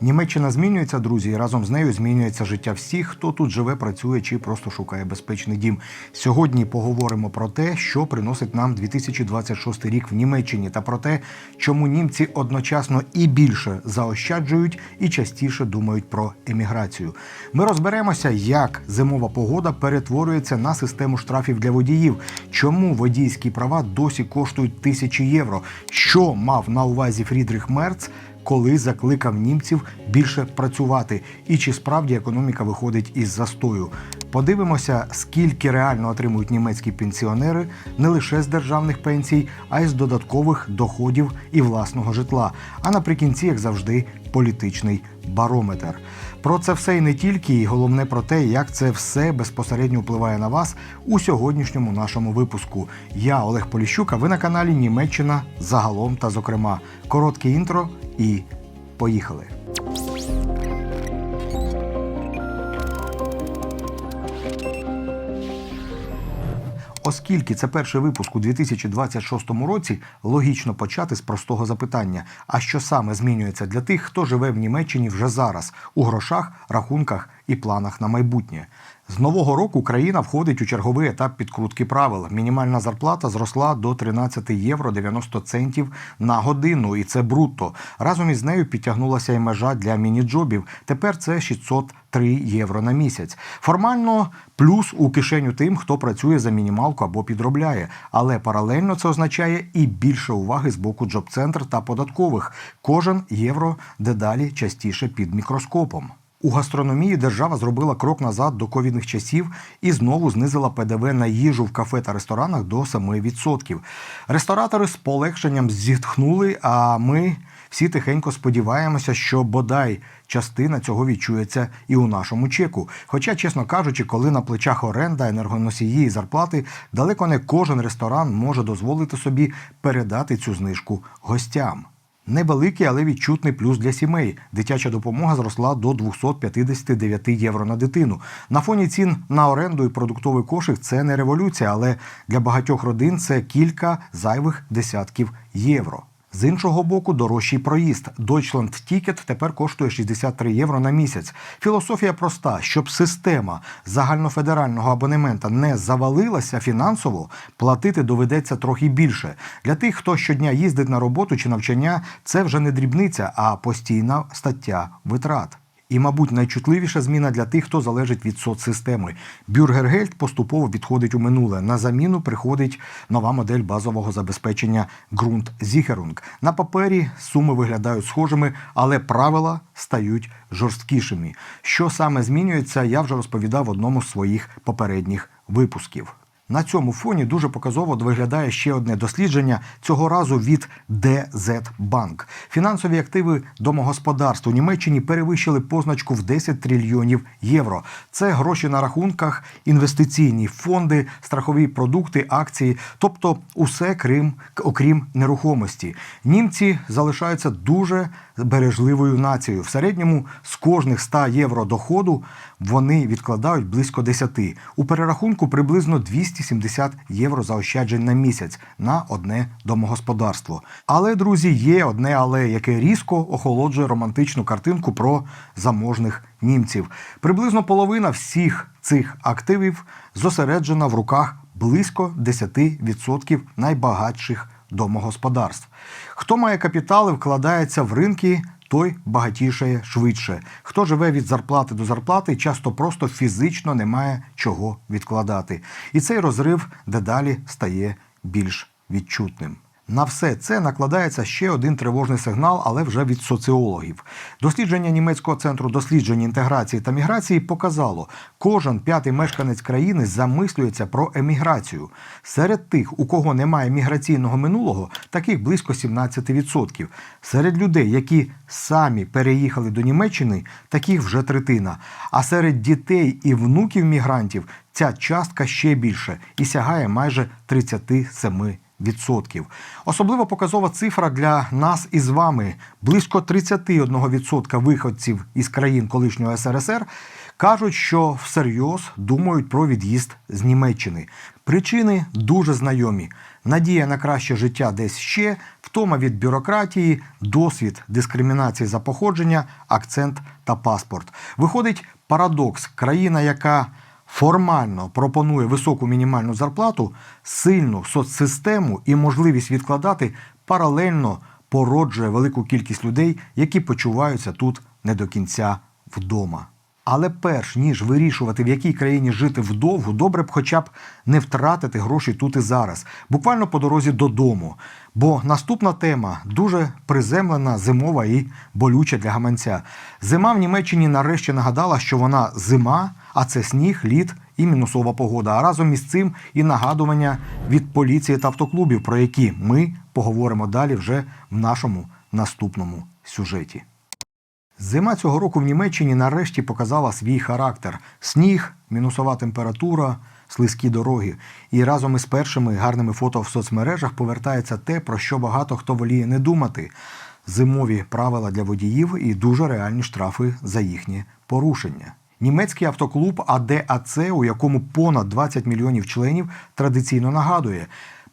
Німеччина змінюється, друзі, і разом з нею змінюється життя всіх, хто тут живе, працює чи просто шукає безпечний дім. Сьогодні поговоримо про те, що приносить нам 2026 рік в Німеччині, та про те, чому німці одночасно і більше заощаджують і частіше думають про еміграцію. Ми розберемося, як зимова погода перетворюється на систему штрафів для водіїв, чому водійські права досі коштують тисячі євро, що мав на увазі Фрідріх Мерц коли закликав німців більше працювати, і чи справді економіка виходить із застою. Подивимося, скільки реально отримують німецькі пенсіонери не лише з державних пенсій, а й з додаткових доходів і власного житла. А наприкінці, як завжди, політичний барометр. Про це все і не тільки, і головне про те, як це все безпосередньо впливає на вас у сьогоднішньому нашому випуску. Я Олег Поліщук, а ви на каналі Німеччина загалом та зокрема. Коротке інтро і поїхали. Оскільки це перший випуск у 2026 році, логічно почати з простого запитання: а що саме змінюється для тих, хто живе в Німеччині вже зараз у грошах, рахунках і планах на майбутнє? З нового року країна входить у черговий етап підкрутки правил. Мінімальна зарплата зросла до 13 євро 90 центів на годину, і це брутто. Разом із нею підтягнулася і межа для міні-джобів. Тепер це 603 євро на місяць. Формально плюс у кишеню тим, хто працює за мінімалку або підробляє. Але паралельно це означає і більше уваги з боку джоб-центр та податкових. Кожен євро дедалі частіше під мікроскопом. У гастрономії держава зробила крок назад до ковідних часів і знову знизила ПДВ на їжу в кафе та ресторанах до 7%. Ресторатори з полегшенням зітхнули, а ми всі тихенько сподіваємося, що бодай частина цього відчується і у нашому чеку. Хоча, чесно кажучи, коли на плечах оренда, енергоносії і зарплати, далеко не кожен ресторан може дозволити собі передати цю знижку гостям. Невеликий, але відчутний плюс для сімей. Дитяча допомога зросла до 259 євро на дитину. На фоні цін на оренду і продуктовий кошик це не революція, але для багатьох родин це кілька зайвих десятків євро. З іншого боку, дорожчий проїзд. Deutschland Ticket тепер коштує 63 євро на місяць. Філософія проста: щоб система загальнофедерального абонемента не завалилася фінансово, платити доведеться трохи більше. Для тих, хто щодня їздить на роботу чи навчання, це вже не дрібниця, а постійна стаття витрат. І, мабуть, найчутливіша зміна для тих, хто залежить від соцсистеми. Бюргергельд поступово відходить у минуле. На заміну приходить нова модель базового забезпечення Grundsicherung. На папері суми виглядають схожими, але правила стають жорсткішими. Що саме змінюється, я вже розповідав в одному з своїх попередніх випусків. На цьому фоні дуже показово виглядає ще одне дослідження цього разу від DZ Bank. Фінансові активи домогосподарств у Німеччині перевищили позначку в 10 трильйонів євро. Це гроші на рахунках, інвестиційні фонди, страхові продукти, акції, тобто усе крім окрім нерухомості. Німці залишаються дуже бережливою нацією. В середньому з кожних 100 євро доходу вони відкладають близько 10. У перерахунку приблизно 270 євро заощаджень на місяць на одне домогосподарство. Але, друзі, є одне але, яке різко охолоджує романтичну картинку про заможних німців. Приблизно половина всіх цих активів зосереджена в руках близько 10% найбагатших домогосподарств. Хто має капітал і вкладається в ринки, той багатішає швидше. Хто живе від зарплати до зарплати, часто просто фізично не має чого відкладати. І цей розрив дедалі стає більш відчутним. На все це накладається ще один тривожний сигнал, але вже від соціологів. Дослідження німецького центру досліджень інтеграції та міграції показало, кожен п'ятий мешканець країни замислюється про еміграцію. Серед тих, у кого немає міграційного минулого, таких близько 17%. Серед людей, які самі переїхали до Німеччини, таких вже третина. А серед дітей і внуків мігрантів ця частка ще більше і сягає майже 37%. Відсотків. Особливо показова цифра для нас із вами. Близько 31% виходців із країн колишнього СРСР кажуть, що всерйоз думають про від'їзд з Німеччини. Причини дуже знайомі. Надія на краще життя десь ще, втома від бюрократії, досвід дискримінації за походження, акцент та паспорт. Виходить парадокс. Країна, яка формально пропонує високу мінімальну зарплату, сильну соцсистему і можливість відкладати паралельно породжує велику кількість людей, які почуваються тут не до кінця вдома. Але перш ніж вирішувати, в якій країні жити вдовго, добре б хоча б не втратити гроші тут і зараз, буквально по дорозі додому. Бо наступна тема дуже приземлена, зимова і болюча для гаманця. Зима в Німеччині нарешті нагадала, що вона зима, а це сніг, лід і мінусова погода. А разом із цим і нагадування від поліції та автоклубів, про які ми поговоримо далі вже в нашому наступному сюжеті. Зима цього року в Німеччині нарешті показала свій характер: сніг, мінусова температура, слизькі дороги. І разом із першими гарними фото в соцмережах повертається те, про що багато хто воліє не думати: зимові правила для водіїв і дуже реальні штрафи за їхнє порушення. Німецький автоклуб АДАЦ, у якому понад 20 мільйонів членів, традиційно нагадує.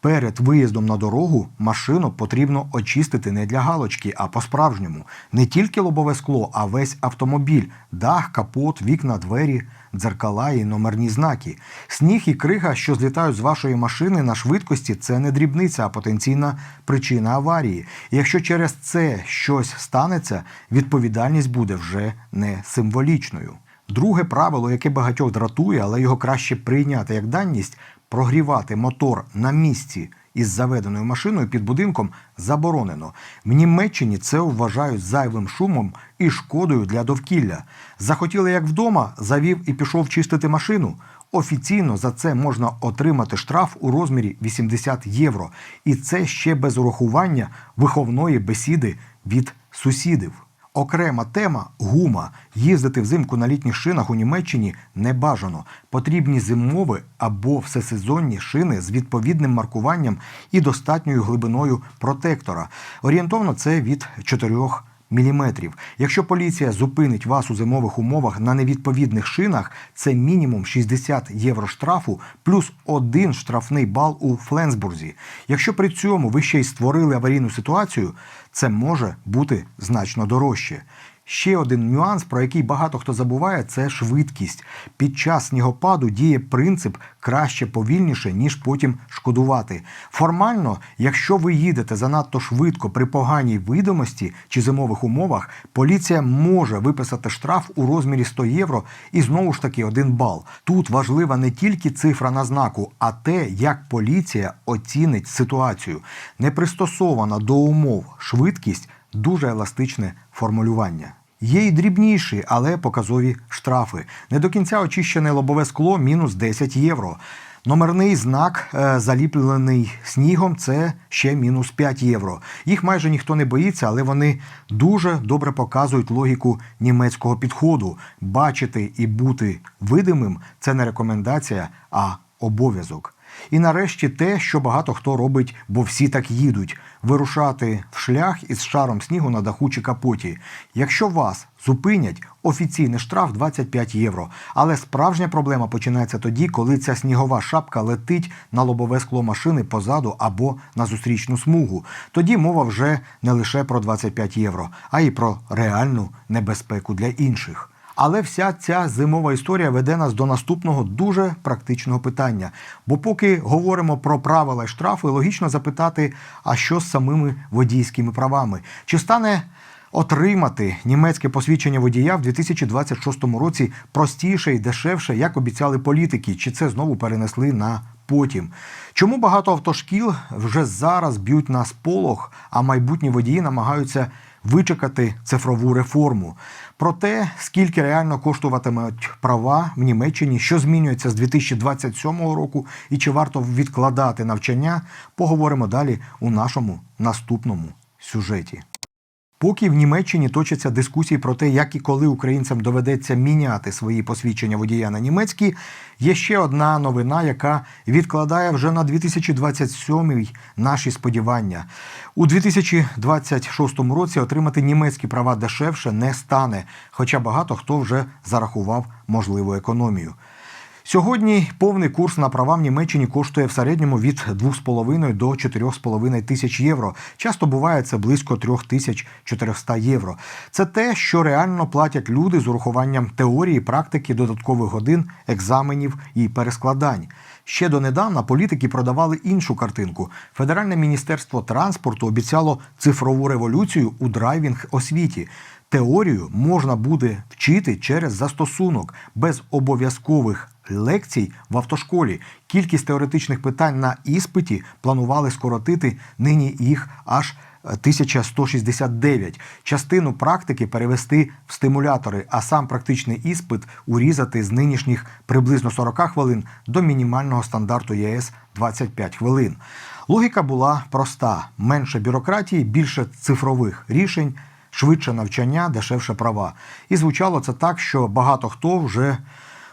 Перед виїздом на дорогу машину потрібно очистити не для галочки, а по-справжньому. Не тільки лобове скло, а весь автомобіль, дах, капот, вікна, двері, дзеркала і номерні знаки. Сніг і крига, що злітають з вашої машини на швидкості, це не дрібниця, а потенційна причина аварії. Якщо через це щось станеться, відповідальність буде вже не символічною. Друге правило, яке багатьох дратує, але його краще прийняти як даність, прогрівати мотор на місці із заведеною машиною під будинком заборонено. В Німеччині це вважають зайвим шумом і шкодою для довкілля. Захотіли як вдома, завів і пішов чистити машину. Офіційно за це можна отримати штраф у розмірі 80 євро. І це ще без урахування виховної бесіди від сусідів. Окрема тема гума. Їздити взимку на літніх шинах у Німеччині не бажано. Потрібні зимові або всесезонні шини з відповідним маркуванням і достатньою глибиною протектора. Орієнтовно це від 4 міліметрів. Якщо поліція зупинить вас у зимових умовах на невідповідних шинах, це мінімум 60 євро штрафу плюс один штрафний бал у Фленсбурзі. Якщо при цьому ви ще й створили аварійну ситуацію, це може бути значно дорожче. Ще один нюанс, про який багато хто забуває, це швидкість. Під час снігопаду діє принцип краще повільніше, ніж потім шкодувати. Формально, якщо ви їдете занадто швидко при поганій видимості чи зимових умовах, поліція може виписати штраф у розмірі 100 євро і знову ж таки один бал. Тут важлива не тільки цифра на знаку, а те, як поліція оцінить ситуацію. Не пристосована до умов швидкість дуже еластичне формулювання. Є й дрібніші, але показові штрафи. Не до кінця очищене лобове скло мінус 10 євро. Номерний знак, е, заліплений снігом, це ще мінус 5 євро. Їх майже ніхто не боїться, але вони дуже добре показують логіку німецького підходу. Бачити і бути видимим це не рекомендація, а обов'язок. І нарешті те, що багато хто робить, бо всі так їдуть: вирушати в шлях із шаром снігу на даху чи капоті. Якщо вас зупинять, офіційний штраф 25 євро. Але справжня проблема починається тоді, коли ця снігова шапка летить на лобове скло машини позаду або на зустрічну смугу. Тоді мова вже не лише про 25 євро, а й про реальну небезпеку для інших. Але вся ця зимова історія веде нас до наступного дуже практичного питання. Бо поки говоримо про правила і штрафи, логічно запитати, а що з самими водійськими правами? Чи стане отримати німецьке посвідчення водія в 2026 році простіше і дешевше, як обіцяли політики? Чи це знову перенесли на потім? Чому багато автошкіл вже зараз б'ють на сполох, а майбутні водії намагаються вичекати цифрову реформу. Про те, скільки реально коштуватимуть права в Німеччині, що змінюється з 2027 року і чи варто відкладати навчання, поговоримо далі у нашому наступному сюжеті. Поки в Німеччині точаться дискусії про те, як і коли українцям доведеться міняти свої посвідчення водія на німецькі, є ще одна новина, яка відкладає вже на 2027 наші сподівання. У 2026 році отримати німецькі права дешевше не стане, хоча багато хто вже зарахував можливу економію. Сьогодні повний курс на права в Німеччині коштує в середньому від 2,5 до 4,5 тисяч євро. Часто буває це близько 3400 євро. Це те, що реально платять люди з урахуванням теорії, практики, додаткових годин, екзаменів і перескладань. Ще донедавна політики продавали іншу картинку. Федеральне міністерство транспорту обіцяло цифрову революцію у драйвінг освіті. Теорію можна буде вчити через застосунок без обов'язкових лекцій в автошколі. Кількість теоретичних питань на іспиті планували скоротити нині їх аж 1169. Частину практики перевести в стимулятори, а сам практичний іспит урізати з нинішніх приблизно 40 хвилин до мінімального стандарту ЄС 25 хвилин. Логіка була проста: менше бюрократії, більше цифрових рішень, швидше навчання, дешевше права. І звучало це так, що багато хто вже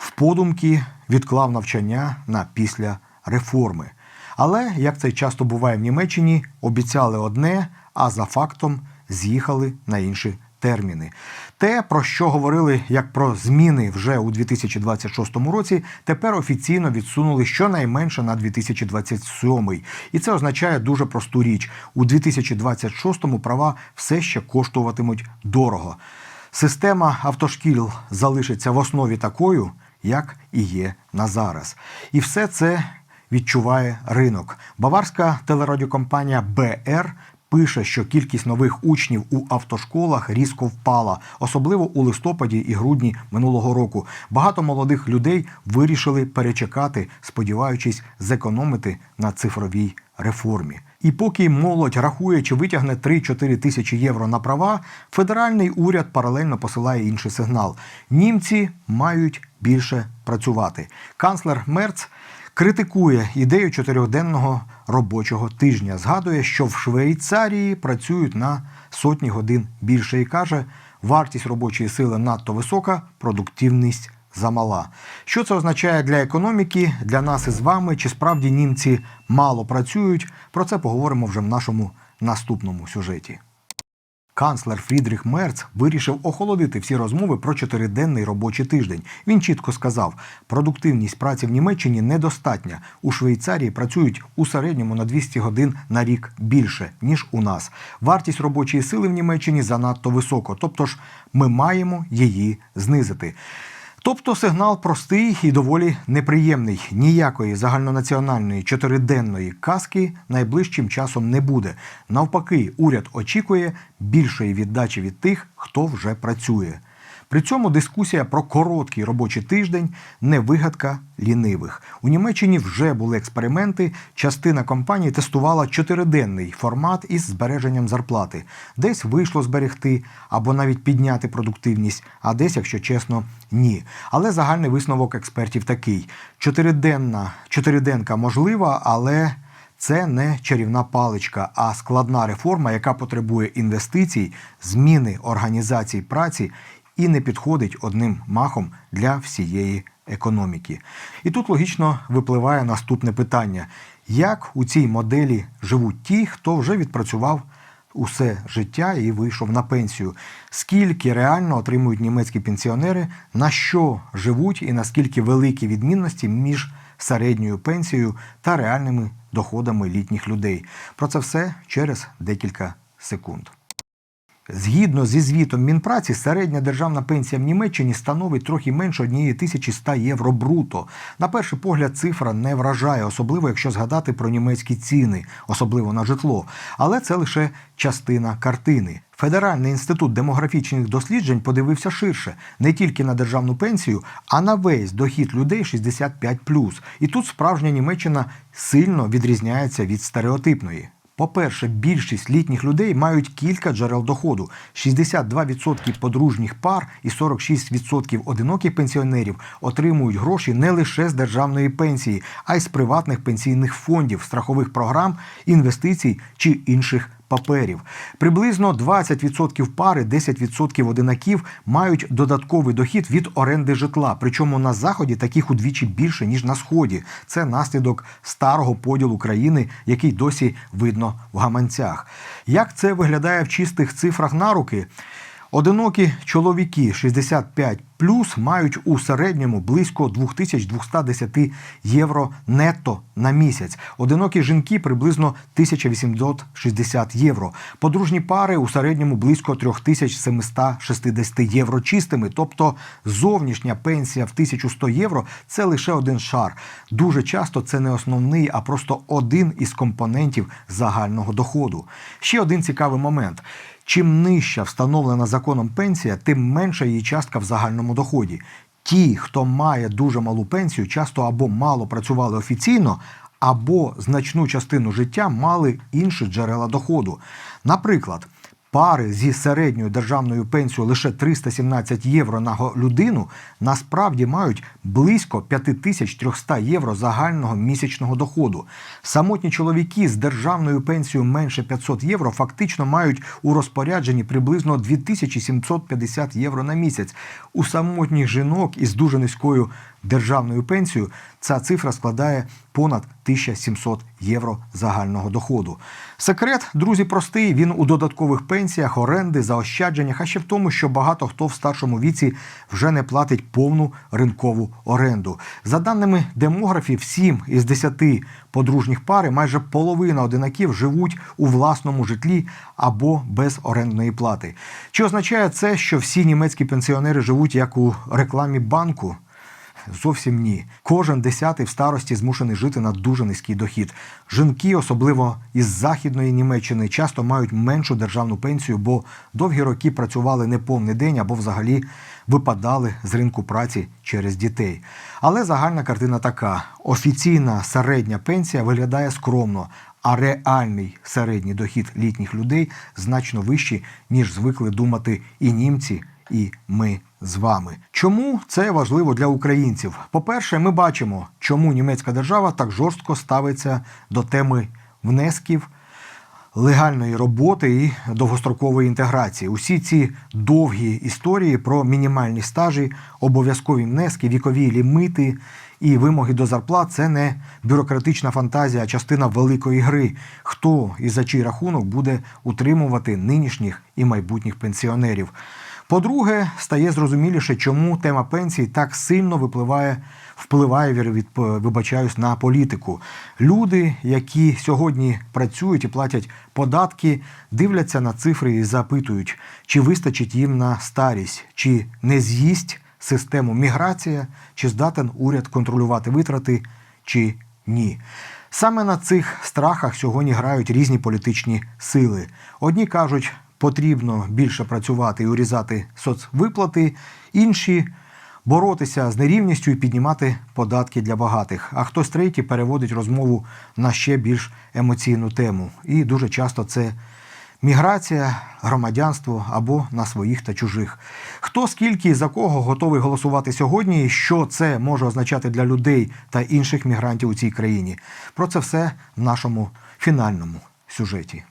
в подумки відклав навчання на після реформи. Але, як це часто буває в Німеччині, обіцяли одне, а за фактом з'їхали на інші терміни. Те, про що говорили як про зміни вже у 2026 році, тепер офіційно відсунули щонайменше на 2027. І це означає дуже просту річ: у 2026 права все ще коштуватимуть дорого. Система автошкіл залишиться в основі такою, як і є на зараз. І все це відчуває ринок. Баварська телерадіокомпанія БР пише, що кількість нових учнів у автошколах різко впала, особливо у листопаді і грудні минулого року. Багато молодих людей вирішили перечекати, сподіваючись зекономити на цифровій реформі. І поки молодь рахує чи витягне 3-4 тисячі євро на права, федеральний уряд паралельно посилає інший сигнал: німці мають більше працювати. Канцлер Мерц критикує ідею чотирьохденного робочого тижня. Згадує, що в Швейцарії працюють на сотні годин більше і каже, вартість робочої сили надто висока, продуктивність замала. Що це означає для економіки, для нас із вами? Чи справді німці мало працюють? Про це поговоримо вже в нашому наступному сюжеті. Канцлер Фрідріх Мерц вирішив охолодити всі розмови про чотириденний робочий тиждень. Він чітко сказав, продуктивність праці в Німеччині недостатня. У Швейцарії працюють у середньому на 200 годин на рік більше ніж у нас. Вартість робочої сили в Німеччині занадто високо, тобто ж ми маємо її знизити. Тобто сигнал простий і доволі неприємний. Ніякої загальнонаціональної чотириденної казки найближчим часом не буде. Навпаки, уряд очікує більшої віддачі від тих, хто вже працює. При цьому дискусія про короткий робочий тиждень не вигадка лінивих. У Німеччині вже були експерименти. Частина компаній тестувала чотириденний формат із збереженням зарплати. Десь вийшло зберегти або навіть підняти продуктивність, а десь, якщо чесно, ні. Але загальний висновок експертів такий: чотириденна чотириденка можлива, але. Це не чарівна паличка, а складна реформа, яка потребує інвестицій, зміни організацій праці і не підходить одним махом для всієї економіки. І тут логічно випливає наступне питання: як у цій моделі живуть ті, хто вже відпрацював усе життя і вийшов на пенсію? Скільки реально отримують німецькі пенсіонери, на що живуть і наскільки великі відмінності між середньою пенсією та реальними доходами літніх людей? Про це все через декілька секунд. Згідно зі звітом Мінпраці, середня державна пенсія в Німеччині становить трохи менше 1100 євро бруто. На перший погляд, цифра не вражає, особливо якщо згадати про німецькі ціни, особливо на житло. Але це лише частина картини. Федеральний інститут демографічних досліджень подивився ширше не тільки на державну пенсію, а на весь дохід людей 65+. І тут справжня Німеччина сильно відрізняється від стереотипної. По-перше, більшість літніх людей мають кілька джерел доходу: 62% подружніх пар і 46% одиноких пенсіонерів отримують гроші не лише з державної пенсії, а й з приватних пенсійних фондів, страхових програм, інвестицій чи інших паперів. Приблизно 20% пари, 10% одинаків мають додатковий дохід від оренди житла. Причому на заході таких удвічі більше ніж на сході. Це наслідок старого поділу країни, який досі видно в гаманцях. Як це виглядає в чистих цифрах на руки? Одинокі чоловіки 65 плюс мають у середньому близько 2210 євро нетто на місяць. Одинокі жінки приблизно 1860 євро. Подружні пари у середньому близько 3760 євро чистими. Тобто зовнішня пенсія в 1100 євро це лише один шар. Дуже часто це не основний, а просто один із компонентів загального доходу. Ще один цікавий момент. Чим нижча встановлена законом пенсія, тим менша її частка в загальному доході. Ті, хто має дуже малу пенсію, часто або мало працювали офіційно, або значну частину життя мали інші джерела доходу. Наприклад, пари зі середньою державною пенсією лише 317 євро на людину насправді мають близько 5300 євро загального місячного доходу. Самотні чоловіки з державною пенсією менше 500 євро фактично мають у розпорядженні приблизно 2750 євро на місяць. У самотніх жінок із дуже низькою державною пенсією ця цифра складає понад 1700 євро загального доходу. Секрет, друзі, простий. Він у додаткових пенсіях, оренди, заощадженнях, а ще в тому, що багато хто в старшому віці вже не платить повну ринкову оренду. За даними демографів, 7 із 10 подружніх пари, майже половина одинаків живуть у власному житлі або без орендної плати. Чи означає це, що всі німецькі пенсіонери живуть як у рекламі банку? Зовсім ні. Кожен десятий в старості змушений жити на дуже низький дохід. Жінки, особливо із західної Німеччини, часто мають меншу державну пенсію, бо довгі роки працювали не повний день або взагалі випадали з ринку праці через дітей. Але загальна картина така: офіційна середня пенсія виглядає скромно. А реальний середній дохід літніх людей значно вищий, ніж звикли думати і німці, і ми з вами. Чому це важливо для українців? По-перше, ми бачимо, чому німецька держава так жорстко ставиться до теми внесків. Легальної роботи і довгострокової інтеграції. Усі ці довгі історії про мінімальні стажі, обов'язкові внески, вікові лімити і вимоги до зарплат це не бюрократична фантазія, а частина великої гри. Хто і за чий рахунок буде утримувати нинішніх і майбутніх пенсіонерів? По-друге, стає зрозуміліше, чому тема пенсій так сильно випливає, впливає від, вибачаюсь, на політику. Люди, які сьогодні працюють і платять податки, дивляться на цифри і запитують, чи вистачить їм на старість, чи не з'їсть систему міграція, чи здатен уряд контролювати витрати, чи ні. Саме на цих страхах сьогодні грають різні політичні сили. Одні кажуть, потрібно більше працювати і урізати соцвиплати, інші боротися з нерівністю і піднімати податки для багатих. А хтось третій переводить розмову на ще більш емоційну тему. І дуже часто це міграція, громадянство або на своїх та чужих. Хто скільки і за кого готовий голосувати сьогодні, і що це може означати для людей та інших мігрантів у цій країні? Про це все в нашому фінальному сюжеті.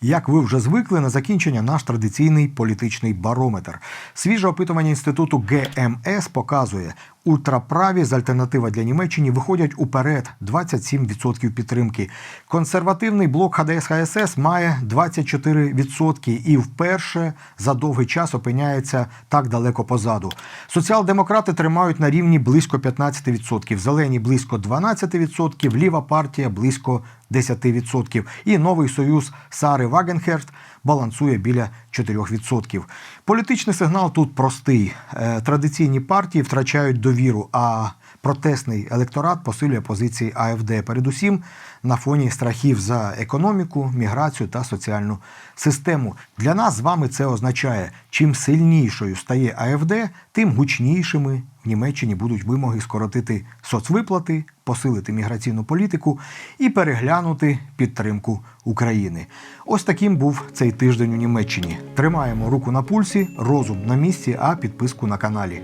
Як ви вже звикли, на закінчення наш традиційний політичний барометр. Свіже опитування інституту ГМС показує, ультраправі з альтернатива для Німеччини виходять уперед 27% підтримки. Консервативний блок ХДС ХСС має 24% і вперше за довгий час опиняється так далеко позаду. Соціал-демократи тримають на рівні близько 15%, зелені близько 12%, ліва партія близько 10%. І новий союз Сари Вагенхерст балансує біля 4%. Політичний сигнал тут простий. Е, Традиційні партії втрачають довіру, а протестний електорат посилює позиції АФД. Передусім на фоні страхів за економіку, міграцію та соціальну систему. Для нас з вами це означає, чим сильнішою стає АФД, тим гучнішими Німеччині будуть вимоги скоротити соцвиплати, посилити міграційну політику і переглянути підтримку України. Ось таким був цей тиждень у Німеччині. Тримаємо руку на пульсі, розум на місці, а підписку на каналі.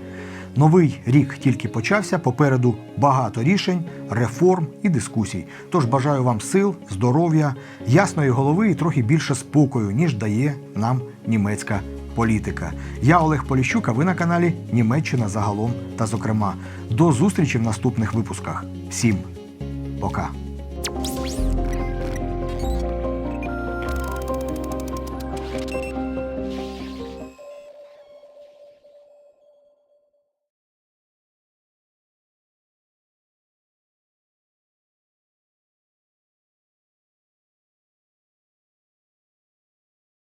Новий рік тільки почався. Попереду багато рішень, реформ і дискусій. Тож бажаю вам сил, здоров'я, ясної голови і трохи більше спокою, ніж дає нам німецька політика. Я Олег Поліщук, а ви на каналі Німеччина загалом та зокрема. До зустрічі в наступних випусках. Всім пока.